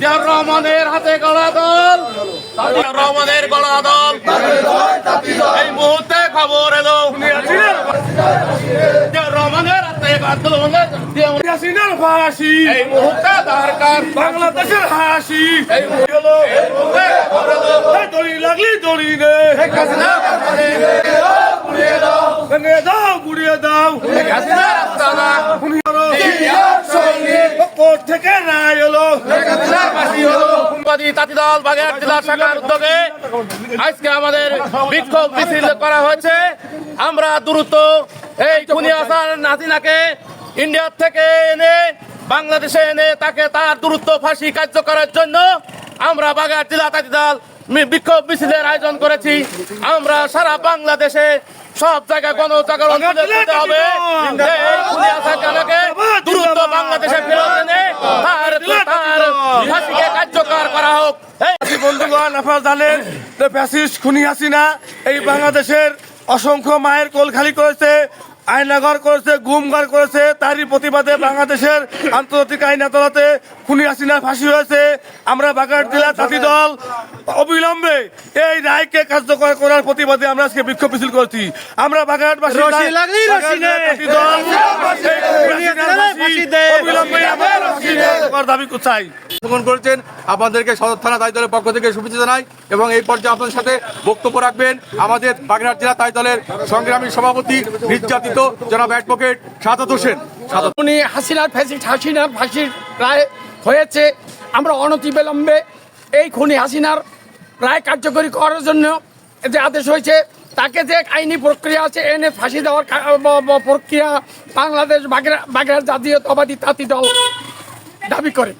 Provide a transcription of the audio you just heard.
জিয়াউর রহমানের হাতে গড়া দল। রহমানের গড়া দল। এই মুহূর্তে খবর এলো। রহমানের হাতে হাসিনার ফাঁসি। এই মুহূর্তে দরকার বাংলাদেশের হাসি। এই মুহূর্তে দড়ি লাগলি দড়ি নে। দাও। গুড়িয়ে দাও হাসিনা থেকে রায় এলো তাঁতিদল বাগেরহাট জেলা শাখার উদ্যোগে আজকে আমাদের বিক্ষোভ মিছিল করা হয়েছে। আমরা দ্রুত এই খুনি হাসান হাসিনাকে ইন্ডিয়ার থেকে এনে বাংলাদেশে এনে তাকে তার দ্রুত ফাঁসি কার্যকরের জন্য আমরা বাগেরহাট জেলা তাঁতিদল বিক্ষোভ মিছিলের আয়োজন করেছি। আমরা সারা বাংলাদেশে সব জায়গায় গণজাগরণ হবে। দ্রুত বাংলাদেশে ফেরত এনে ফাঁসিকে কার্যকর করা হোক। এই বন্ধুগণ আপনারা জানেন যে ফ্যাসিস্ট খুনি হাসিনা এই বাংলাদেশের অসংখ্য মায়ের কোল খালি করেছে আয়নাঘর করেছে গুমঘর করেছে তারই প্রতিবাদে বাংলাদেশের আন্তর্জাতিক আইন আদালতে খুনি হাসিনার ফাঁসি হয়েছে। আমরা বাগার জেলা জাতি দল অবিলম্বে এই রায়কে কার্যকর করার প্রতিবাদে আমরা আজকে বিক্ষোভ মিছিল করছি। আমরা বাগারবাসী করার দাবি চাই অংশগ্রহণ করেছেন আপনাদেরকে সদর থানা দায়ী দলের পক্ষ থেকে শুভেচ্ছা জানাই এবং এই পর্যায়ে আপনাদের সাথে বক্তব্য রাখবেন আমাদের বাগেরহাট জেলা দায়ী দলের সংগ্রামী সভাপতি নির্যাতিত জনাব অ্যাডভোকেট সাদাত হোসেন। উনি হাসিনার ফ্যাসিস্ট হাসিনার ফাঁসির রায় হয়েছে। আমরা অনতিবিলম্বে এই খুনি হাসিনার রায় কার্যকরী করার জন্য যে আদেশ হয়েছে তাকে যে আইনি প্রক্রিয়া আছে এনে ফাঁসি দেওয়ার প্রক্রিয়া বাংলাদেশ বাগেরহাট জাতীয়তাবাদী তাঁতি দল দাবি করে।